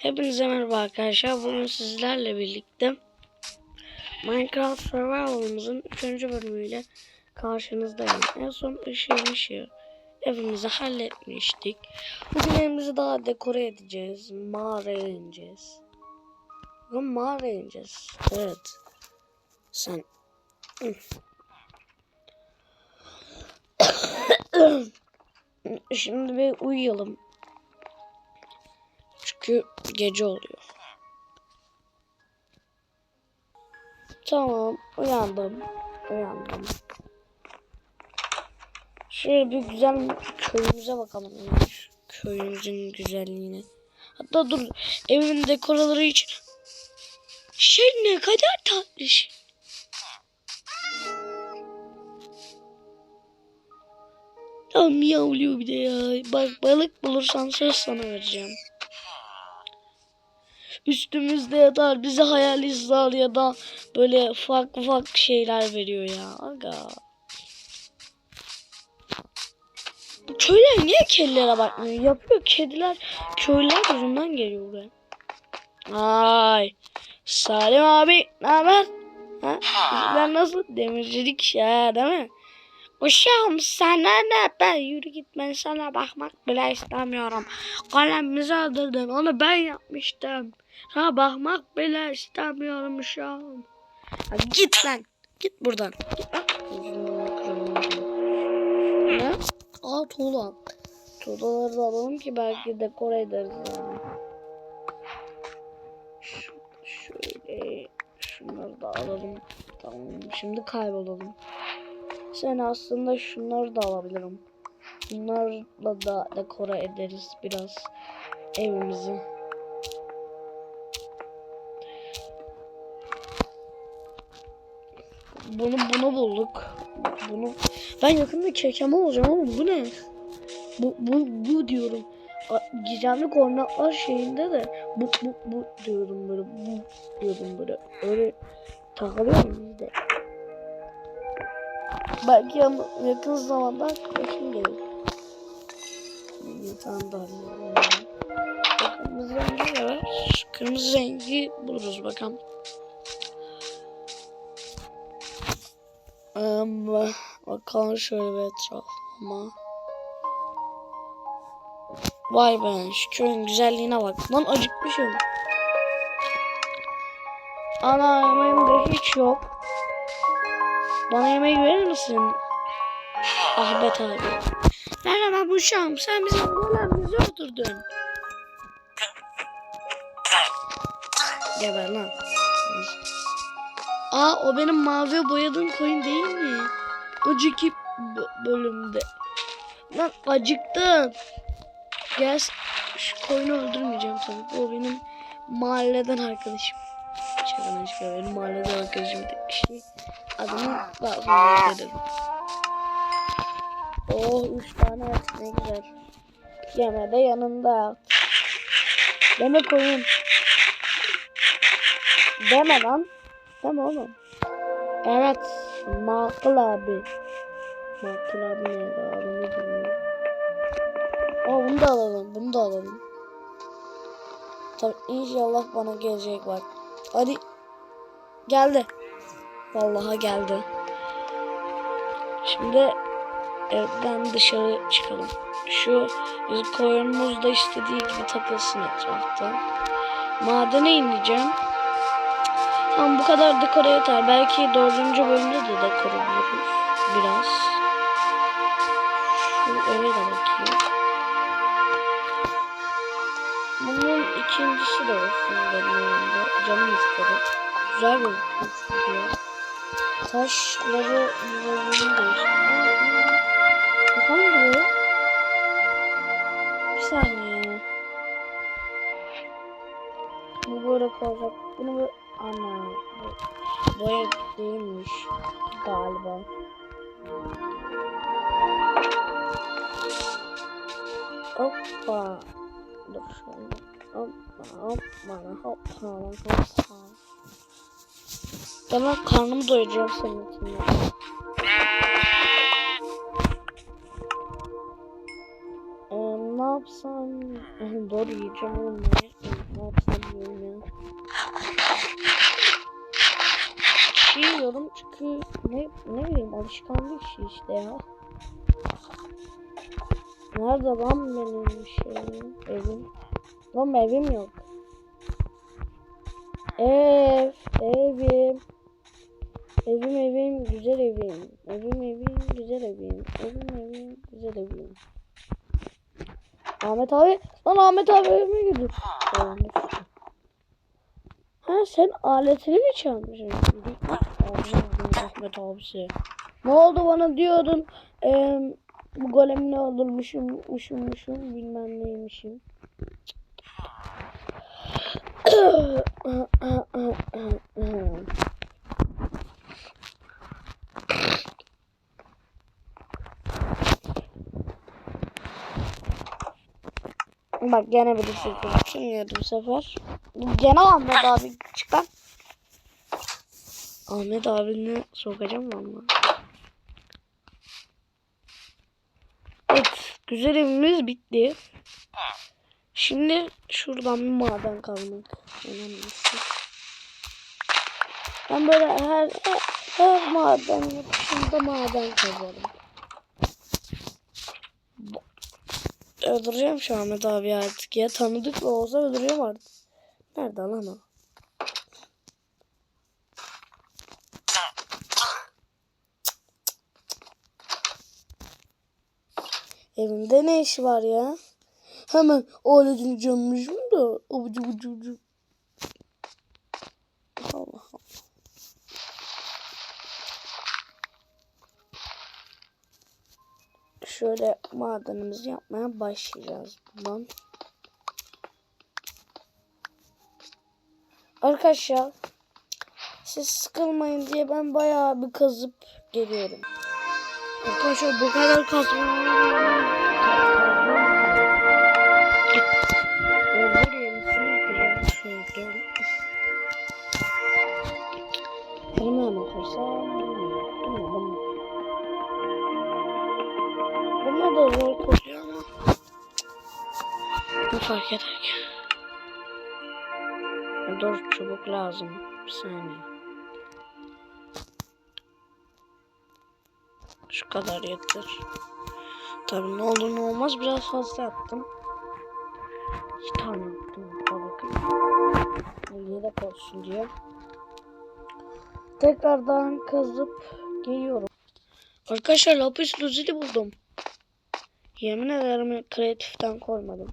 Hepinize merhaba arkadaşlar. Bugün sizlerle birlikte Minecraft Survival'ımızın 3. bölümüyle karşınızdayım. En son ışığı ışığı evimizi halletmiştik. Bugün evimizi daha dekore edeceğiz. Mağaraya ineceğiz. Bugün mağaraya ineceğiz. Evet. Sen... Şimdi bir uyuyalım. Çünkü gece oluyor. Tamam uyandım. Uyandım. Şöyle bir güzel köyümüze bakalım. Köyümüzün güzelliğine. Hatta dur evimin dekoraları için. Şey ne kadar tatlı şey. Tam miyavlıyor bir de ya. Bak balık bulursan söz sana vereceğim. Üstümüzde yatar bize hayal izler ya da böyle ufak ufak şeyler veriyor ya. Aga. Köyler niye kedilere bakmıyor? Yapıyor kediler köyler yüzünden geliyor buraya. Ay. Salim abi ne haber? Ha? Bizler nasıl? Demircilik ya değil mi? Uşağım sana ne ben yürü git ben sana bakmak bile istemiyorum. Kalemimizi öldürdün onu ben yapmıştım. Sana bakmak bile istemiyorum uşağım. Ya git lan git buradan. Ne? Aa tuğla. Tuğlaları da alalım ki belki dekore ederiz yani. Şu- Şöyle şunları da alalım. Tamam şimdi kaybolalım. Sen aslında şunları da alabilirim. Bunlarla da dekore ederiz biraz evimizi. Bunu bunu bulduk. Bunu ben yakında kekeme olacağım ama bu ne? Bu bu bu diyorum. A- Gizemli koordinatlar şeyinde de bu bu bu diyorum böyle bu diyorum böyle öyle takılıyor mu bizde? Belki yakın zamanda arkadaşım gelir. Daha alayım. Kırmızı rengi var. Kırmızı rengi buluruz bakalım. Ama bakalım şöyle bir etrafıma. Vay be şu köyün güzelliğine bak. Lan acıkmışım. Ana yemeğim de hiç yok. Bana yemeği verir misin? Ahmet abi. Merhaba Buşam. Sen bizim golemizi öldürdün. Geber lan. Aa o benim mavi boyadığım koyun değil mi? Önceki bölümde. Lan acıktım. Gel şu koyunu öldürmeyeceğim tabii. O benim mahalleden arkadaşım. Şaka şaka benim mahalleden arkadaşım kişi. Adını sonra ederim. Oh üç tane et ne güzel. Yeme de yanında. Deme koyun. Deme lan. Deme oğlum. Evet. Makul abi. Makul abi abi ne bilmiyorum. Aa bunu da alalım. Bunu da alalım. Tabii inşallah bana gelecek bak. Hadi. Geldi. Vallahi geldi. Şimdi evden dışarı çıkalım. Şu koyunumuz da istediği gibi takılsın etrafta. Madene ineceğim. Tamam bu kadar dekore yeter. Belki dördüncü bölümde de dekore buluruz. Biraz. Şu eve de bakayım. Bunun ikincisi de olsun benim evimde. Canım istedi. Güzel gözüküyor çünkü. Taşları yüzeyini değiştirdim. Bakalım buraya. Bir saniye. Bu böyle kalacak. Bunu böyle... Bu boya değilmiş. Galiba. Hoppa. Dur şöyle. Hoppa hoppa hoppa hoppa. Ben karnımı doyuracağım senin için. Ee, ne yapsam? Doğru yiyeceğim oğlum çünkü ne, ne bileyim alışkanlık işi işte ya. Nerede lan benim şeyim, evim? Lan evim yok. Ev, evim. Evim evim, güzel evim. Evim evim, güzel evim. Evim evim, güzel evim. Ahmet abi, lan Ahmet abi evime girdi. Ha sen aletini mi çalmışsın? Ahmet abisi. Ne oldu bana diyordun? Eee bu golemini öldürmüşüm, uşum uşum bilmem neymişim. Bak gene birisi çıkmıyordu bu sefer. Gene Ahmet abi. Ahmet abini sokacağım valla. Evet, güzel evimiz bitti. Şimdi şuradan bir maden kalmak. Önemlisi. Ben böyle her her, her maden yapışımda maden kazarım. Öldüreceğim şu Ahmet abi artık ya. Tanıdık da olsa öldürüyorum artık. Nerede lan o? Evimde ne işi var ya? Hemen aletini canmışım da. Abucu bucu bucu. Allah Allah. Şöyle madenimizi yapmaya başlayacağız buradan. Arkadaşlar siz sıkılmayın diye ben bayağı bir kazıp geliyorum. Arkadaşlar bu kadar koysam bilmiyorum. Bunlar da zor koyuyor ama ne fark eder ki? Dört çubuk lazım. Bir saniye. Şu kadar yeter. Tabii ne olur ne olmaz biraz fazla yaptım. İki tane. Hatta bakın. Yedek olsun diye. Tekrardan kazıp geliyorum. Arkadaşlar lapis lazuli buldum. Yemin ederim kreatiften koymadım.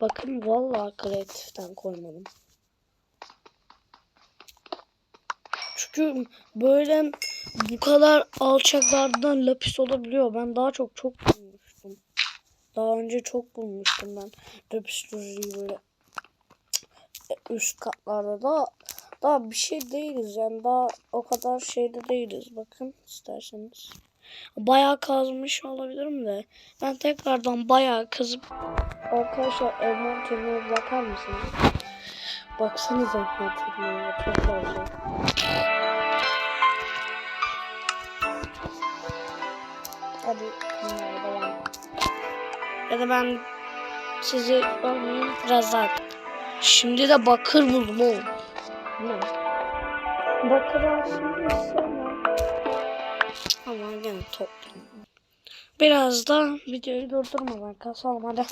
Bakın vallahi kreatiften koymadım. Çünkü böyle bu kadar alçaklardan lapis olabiliyor. Ben daha çok çok bulmuştum. Daha önce çok bulmuştum ben lapis lazuliyi böyle üst katlarda da daha bir şey değiliz yani daha o kadar şeyde değiliz bakın isterseniz. Bayağı kazmış olabilirim de ben tekrardan bayağı kazıp arkadaşlar envanterime bakar mısınız? Baksanıza envanterime çok fazla. Hadi bunlara devam. Ya da ben sizi biraz daha Şimdi de bakır buldum oğlum. Ne? Bakır aslında istemem. Ama gene toplayayım. Biraz da videoyu durdurmadan kasalım hadi.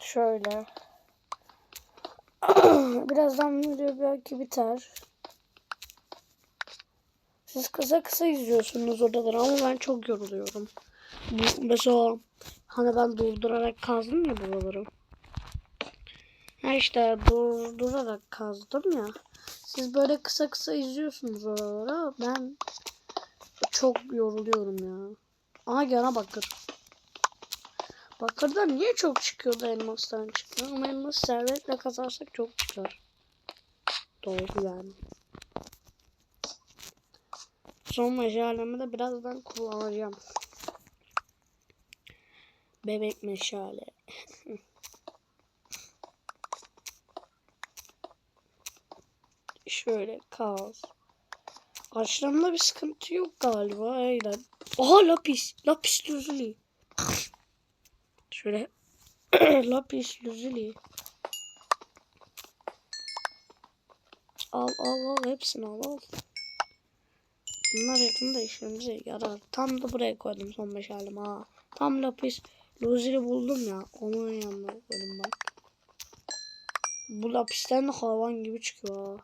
Şöyle. Birazdan video belki biter. Siz kısa kısa izliyorsunuz oraları ama ben çok yoruluyorum. Mesela hani ben durdurarak kazdım ya buraları. Ha işte durdurarak kazdım ya. Siz böyle kısa kısa izliyorsunuz oraları. Ben çok yoruluyorum ya. Aha gene bakır. Bakırdan niye çok çıkıyordu elmastan çıkmıyor? Ama elmas servetle kazarsak çok çıkar. Doğru yani. Son meşalemi de birazdan kullanacağım. Bebek meşale. Şöyle kaz. Açlamda bir sıkıntı yok galiba. Aynen. Aha lapis. Lapis lazuli. Şöyle lapis lazuli. Al al al hepsini al al. Bunlar yakında işimize yarar. Tam da buraya koydum son meşalemi ha. Tam lapis lazuli buldum ya. Onun yanına koydum bak. Bu lapisten de hayvan gibi çıkıyor.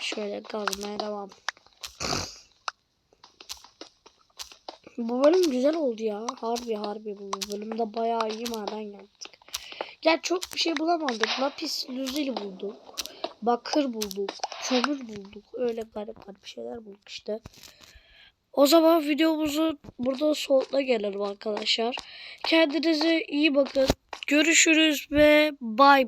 Şöyle kazmaya devam. Bu bölüm güzel oldu ya. Harbi harbi bu bölümde bayağı iyi maden yaptık. Ya çok bir şey bulamadık. Lapis lazuli bulduk. Bakır bulduk. Kömür bulduk. Öyle garip garip şeyler bulduk işte. O zaman videomuzu burada sonuna gelelim arkadaşlar. Kendinize iyi bakın. Görüşürüz ve bay